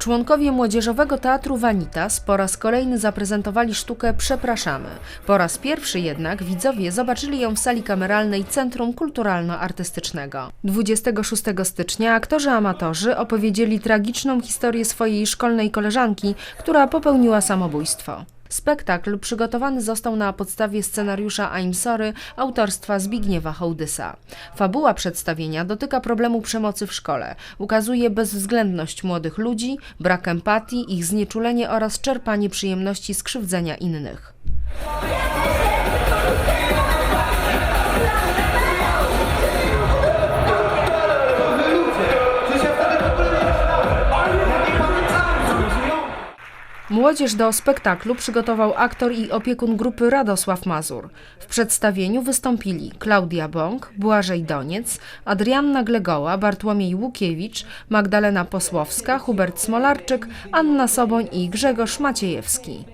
Członkowie Młodzieżowego Teatru Vanitas po raz kolejny zaprezentowali sztukę Przepraszamy. Po raz pierwszy jednak widzowie zobaczyli ją w sali kameralnej Centrum Kulturalno-Artystycznego. 26 stycznia aktorzy amatorzy opowiedzieli tragiczną historię swojej szkolnej koleżanki, która popełniła samobójstwo. Spektakl przygotowany został na podstawie scenariusza I'm Sorry autorstwa Zbigniewa Hołdysa. Fabuła przedstawienia dotyka problemu przemocy w szkole. Ukazuje bezwzględność młodych ludzi, brak empatii, ich znieczulenie oraz czerpanie przyjemności z krzywdzenia innych. Młodzież do spektaklu przygotował aktor i opiekun grupy Radosław Mazur. W przedstawieniu wystąpili Klaudia Bąk, Błażej Doniec, Adrianna Glegoła, Bartłomiej Łukiewicz, Magdalena Posłowska, Hubert Smolarczyk, Anna Soboń i Grzegorz Maciejewski.